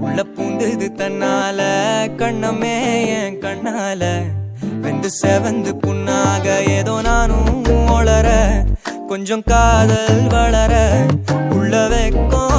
உள்ள பூந்தது தன்னால கண்ணமே என் கண்ணால. வெந்து செவந்து புண்ணாக ஏதோ நானும் ஒளர கொஞ்சம் காதல் வளர உள்ள வைக்கும்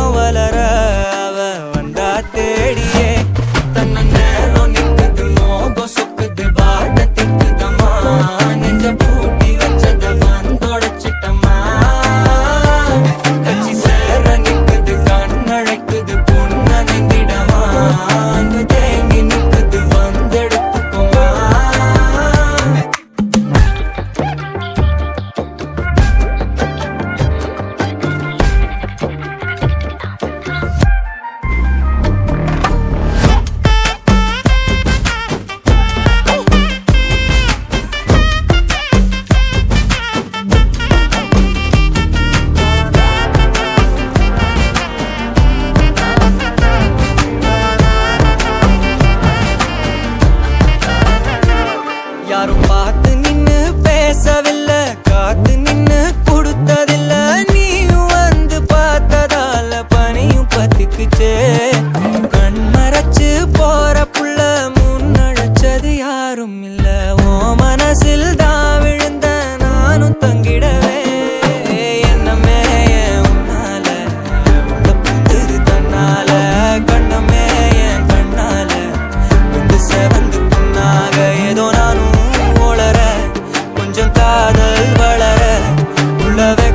பேசவில்லை காத்து நின்னு கொடுத்ததில்ல. நீயும் வந்து பார்த்ததால பணியும் பத்திக்குச்சே. வளர உள்ளவே